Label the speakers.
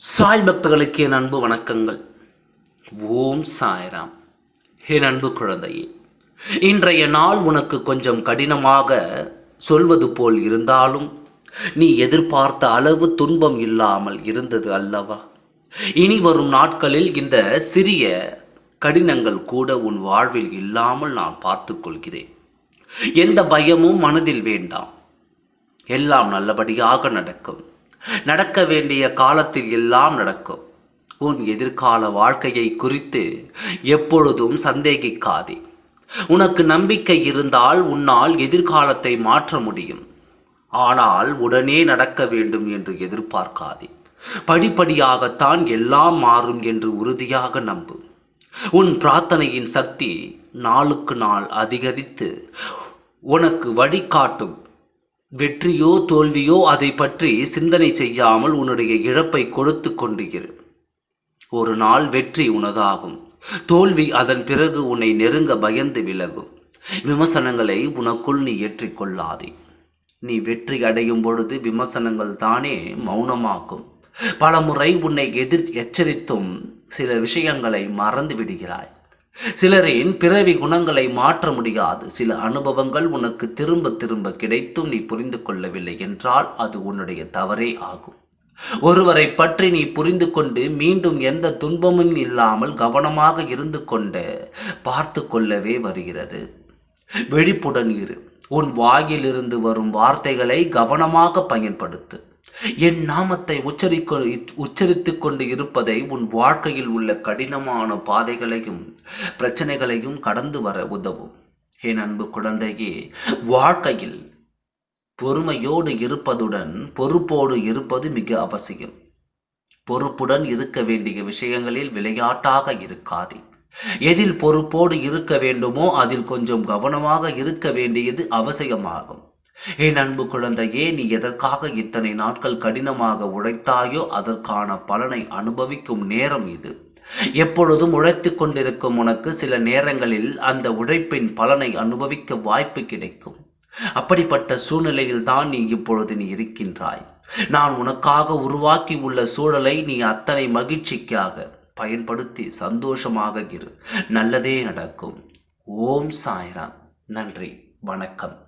Speaker 1: சாய் பக்தர்களுக்கு என் அன்பு வணக்கங்கள். ஓம் சாய்ராம். என் அன்பு குழந்தையே இன்றைய நாள் உனக்கு கொஞ்சம் கடினமாக சொல்வது போல் இருந்தாலும் நீ எதிர்பார்த்த அளவு துன்பம் இல்லாமல் இருந்தது அல்லவா? இனி வரும் நாட்களில் இந்த சிறிய கடினங்கள் கூட உன் வாழ்வில் இல்லாமல் நான் பார்த்து கொள்கிறேன். எந்த பயமும் மனதில் வேண்டாம். எல்லாம் நல்லபடியாக நடக்கும். நடக்க வேண்டிய காலத்தில் எல்லாம் நடக்கும். உன் எதிர்கால வாழ்க்கையை குறித்து எப்பொழுதும் சந்தேகிக்காதே. உனக்கு நம்பிக்கை இருந்தால் உன்னால் எதிர்காலத்தை மாற்ற முடியும். ஆனால் உடனே நடக்க வேண்டும் என்று எதிர்பார்க்காதே. படிப்படியாகத்தான் எல்லாம் மாறும் என்று உறுதியாக நம்பு. உன் பிரார்த்தனையின் சக்தி நாளுக்கு நாள் அதிகரித்து உனக்கு வழிகாட்டும். வெற்றியோ தோல்வியோ அதை பற்றி சிந்தனை செய்யாமல் உன்னுடைய இழப்பை கொடுத்து கொண்டு இரு. ஒரு நாள் வெற்றி உனதாகும். தோல்வி அதன் பிறகு உன்னை நெருங்க பயந்து விலகும். விமர்சனங்களை உனக்குள் நீ ஏற்றிக்கொள்ளாதே நீ வெற்றி அடையும் பொழுது விமர்சனங்கள் தானே மௌனமாக்கும். பலமுறை உன்னை எதிர் எச்சரித்தும் சில விஷயங்களை மறந்து விடுகிறாய். சிலரின் பிறவி குணங்களை மாற்ற முடியாது. சில அனுபவங்கள் உனக்கு திரும்ப திரும்ப கிடைத்தும் நீ புரிந்து கொள்ளவில்லை என்றால் அது உன்னுடைய தவறே ஆகும். ஒருவரை பற்றி நீ புரிந்து கொண்டு மீண்டும் எந்த துன்பமும் இல்லாமல் கவனமாக இருந்து கொண்டு பார்த்து கொள்ளவே வருகிறது. விழிப்புடன் இரு. உன் வாயிலிருந்து வரும் வார்த்தைகளை கவனமாக பயன்படுத்து. என் நாமத்தை உச்சரிக்க உச்சரித்து கொண்டு இருப்பதை உன் வாழ்க்கையில் உள்ள கடினமான பாதைகளையும் பிரச்சனைகளையும் கடந்து வர உதவும். என் அன்பு குழந்தையே வாழ்க்கையில் பொறுமையோடு இருப்பதுடன் பொறுப்போடு இருப்பது மிக அவசியம். பொறுப்புடன் இருக்க வேண்டிய விஷயங்களில் விளையாட்டாக இருக்காதே. எதில் பொறுப்போடு இருக்க வேண்டுமோ அதில் கொஞ்சம் கவனமாக இருக்க வேண்டியது அவசியமாகும். என் அன்பு குழந்தையே நீ எதற்காக இத்தனை நாட்கள் கடினமாக உழைத்தாயோ அதற்கான பலனை அனுபவிக்கும் நேரம் இது. எப்பொழுதும் உழைத்து கொண்டிருக்கும் உனக்கு சில நேரங்களில் அந்த உழைப்பின் பலனை அனுபவிக்க வாய்ப்பு கிடைக்கும். அப்படிப்பட்ட சூழ்நிலையில் தான் நீ இப்பொழுது நீ இருக்கின்றாய். நான் உனக்காக உருவாக்கி உள்ள சூழலை நீ அத்தனை மகிழ்ச்சிக்காக பயன்படுத்தி சந்தோஷமாக இரு. நல்லதே நடக்கும். ஓம் சாய்ராம். நன்றி. வணக்கம்.